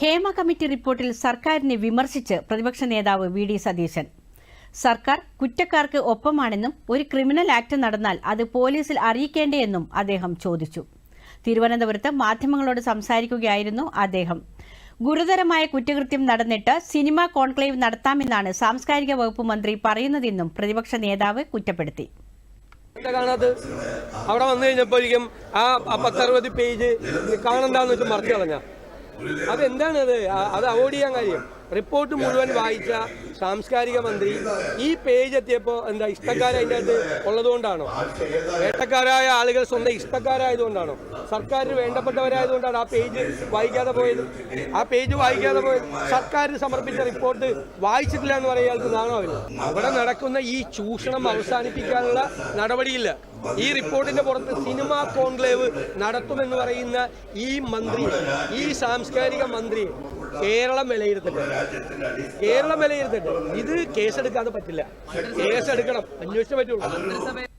Hema committee റിപ്പോർട്ടിൽ സർക്കാരിനെ വിമർശിച്ച് പ്രതിപക്ഷ നേതാവ് വി ഡി സതീശൻ. സർക്കാർ കുറ്റക്കാർക്ക് ഒപ്പമാണെന്നും ഒരു ക്രിമിനൽ ആക്ട് നടന്നാൽ അത് പോലീസിൽ അറിയിക്കേണ്ടേയെന്നും അദ്ദേഹം ചോദിച്ചു. തിരുവനന്തപുരത്ത് മാധ്യമങ്ങളോട് സംസാരിക്കുകയായിരുന്നു അദ്ദേഹം. ഗുരുതരമായ കുറ്റകൃത്യം നടന്നിട്ട് സിനിമ കോൺക്ലേവ് നടത്താമെന്നാണ് സാംസ്കാരിക വകുപ്പ് മന്ത്രി പറയുന്നതെന്നും പ്രതിപക്ഷ നേതാവ് കുറ്റപ്പെടുത്തി. കാണാത്തത്. അവിടെ വന്നു കഴിഞ്ഞപ്പോഴേക്കും ആ പത്തറുപത് പേജ് കാണണ്ടെന്ന് വെച്ച് മറിച്ചു കളഞ്ഞ. അതെന്താണ് അത്? അത് അവോയ്ഡ് ചെയ്യാൻ കാര്യം. റിപ്പോർട്ട് മുഴുവൻ വായിച്ച സാംസ്കാരിക മന്ത്രി ഈ പേജ് എത്തിയപ്പോൾ എന്താ ഇഷ്ടക്കാര അതിന്റെ അകത്ത് ഉള്ളതുകൊണ്ടാണോ? വേട്ടക്കാരായ ആളുകൾ സ്വന്തം ഇഷ്ടക്കാരായതുകൊണ്ടാണോ? സർക്കാരിന് വേണ്ടപ്പെട്ടവരായതുകൊണ്ടാണ് ആ പേജ് വായിക്കാതെ പോയത്? ആ പേജ് വായിക്കാതെ പോയത്? സർക്കാരിന് സമർപ്പിച്ച റിപ്പോർട്ട് വായിച്ചിട്ടില്ല എന്ന് പറയാൻ അയാൾക്ക് അവിടെ നടക്കുന്ന ഈ ചൂഷണം അവസാനിപ്പിക്കാനുള്ള നടപടിയില്ല. ഈ റിപ്പോർട്ടിന്റെ പുറത്ത് സിനിമാ കോൺക്ലേവ് നടത്തുമെന്ന് പറയുന്ന ഈ മന്ത്രി ഈ സാംസ്കാരിക മന്ത്രി കേരളം വിലയിരുത്തട്ടെ. കേരളം വിലയിരുത്തട്ടെ. ഇത് കേസെടുക്കാതെ പറ്റില്ല. കേസെടുക്കണം. അന്വേഷിച്ചേ പറ്റുള്ളൂ.